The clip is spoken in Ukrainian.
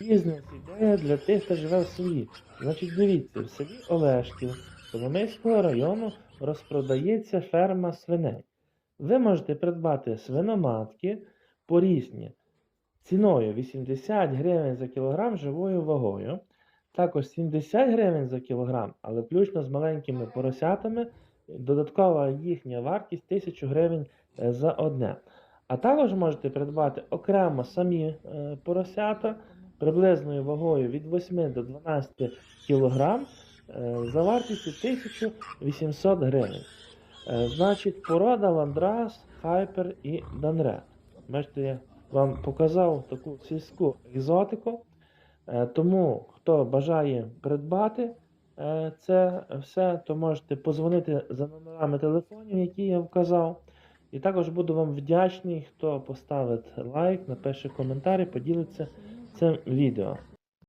Бізнес-ідея для тих, хто живе в селі. Значить, дивіться, в селі Олешків Коломийського району розпродається ферма свиней. Ви можете придбати свиноматки порізні ціною 80 гривень за кілограм живою вагою, також 70 гривень за кілограм, але включно з маленькими поросятами, додаткова їхня вартість 1000 гривень е, за одне. А також можете придбати окремо самі е, поросята приблизною вагою від 8 до 12 кг за вартістю 1800 гривень. Е, Значить, порода Ландрас, Хайпер і Данре. Бачите, я вам показав таку сільську екзотику. Е, Тому, хто бажає придбати е, це все, то можете позвонити за номерами телефонів, які я вказав. І також буду вам вдячний, хто поставить лайк, напише коментар і поділиться цим відео.